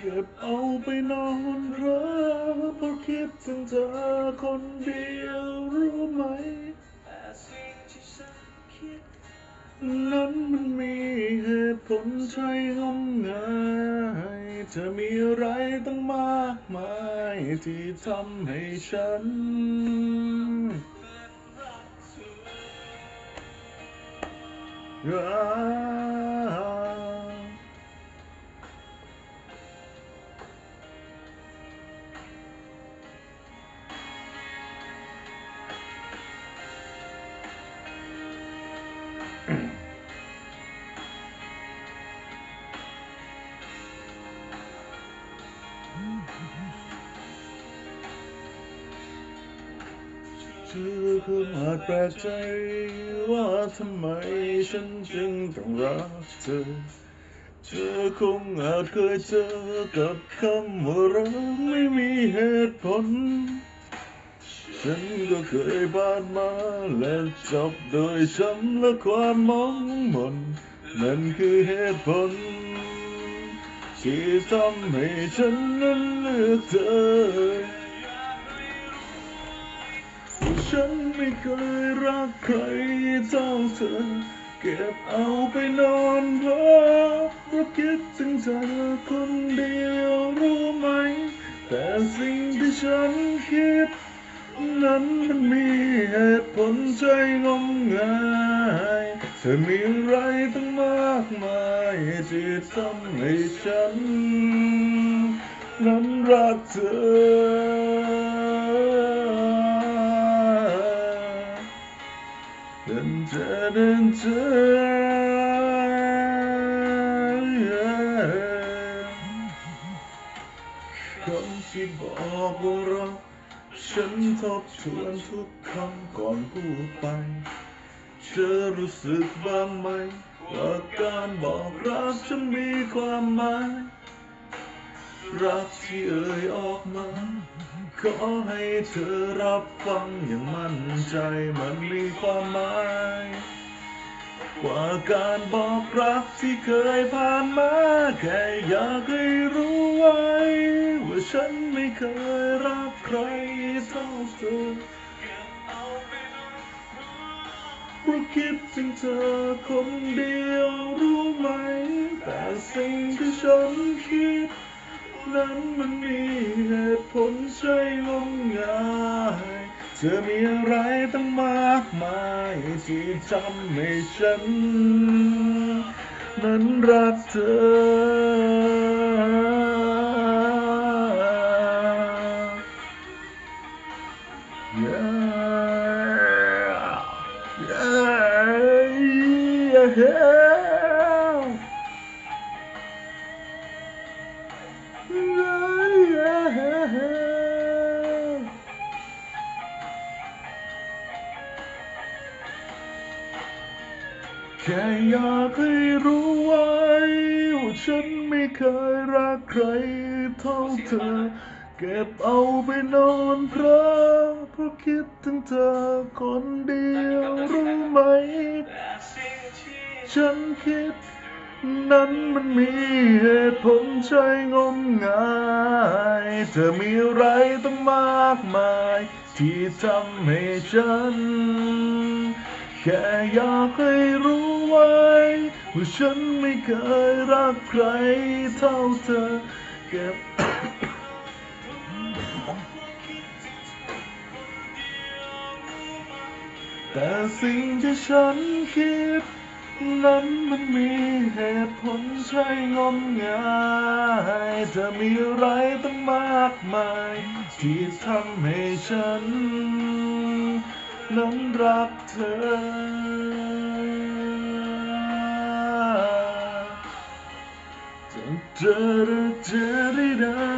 เก็บเอาไปนอนราะเพราะคิดถึงเธอคนเดียวรู้ไหมนั้นมันมีเหตุผลใช่งมงายเธอมีอะไรตั้งมากมายที่ทำให้ฉัน รัก เธอคงอาจแปลกใจว่าทำไมฉันจึงต้องรักเธอ เธอคงอาจเคยเจอกับคำว่ารักไม่มีเหตุผล ฉันก็เคยผ่านมาและจบโดยช้ำและความมองมนนั่นคือเหตุผลที่ทำให้ฉันนั้นเลือกเธอ ฉันไม่เคยรักใครเท่าเธอ เก็บเอาไปนอนเพราะเพราะคิดถึงเธอคนเดียวรู้ไหม แต่สิ่งที่ฉันคิด นั้นมันมีเหตุผลใจงมงายเธอมีอะไรตั้งมากมายที่ทำให้ฉัน นั้นรักเธอ นเจอเดินเจอคำที่บอกว่ารักฉันทบทวนทุกคำก่อนพูดไป เธอรู้สึกบ้างไหม ว่าการบอกรักฉันมีความหมาย รักที่เอ่ยออกมา ขอให้เธอรับฟังอย่างมั่นใจมันมีความหมายกว่าการบอกรักที่เคยผ่านมา แค่อยากให้รู้ไว้ ว่าฉันไม่เคยรักใครเท่าเธอเพราะคิดถึงเธอคนเดียวรู้ไหม แต่สิ่งที่ฉันคิด นั้นมันมีเหตุผลใช่งมงายเธอมีอะไรตั้งมากมายที่ทำให้ฉัน นั้นรักเธอ แค่อยากให้รู้ไว้ว่าฉันไม่เคยรักใครเท่าเธอ เก็บเอาไปนอนเพราะเพราะคิดถึงเธอคนเดียวรู้ไหม ฉันคิด นั้นมันมีเหตุผลใช่งมงาย เธอมีอะไรตั้งมากมาย ที่ทำให้ฉัน แค่อยากให้รู้ไว้ว่าฉันไม่เคยรักใครเท่าเธอเก็บแต่สิ่งที่ฉันคิด นั้นมันมีเหตุผลใช่งมงายเธอมีอะไรตั้งมากมาย ที่ทำให้ฉัน นั้นรักเธอเจอเจอได้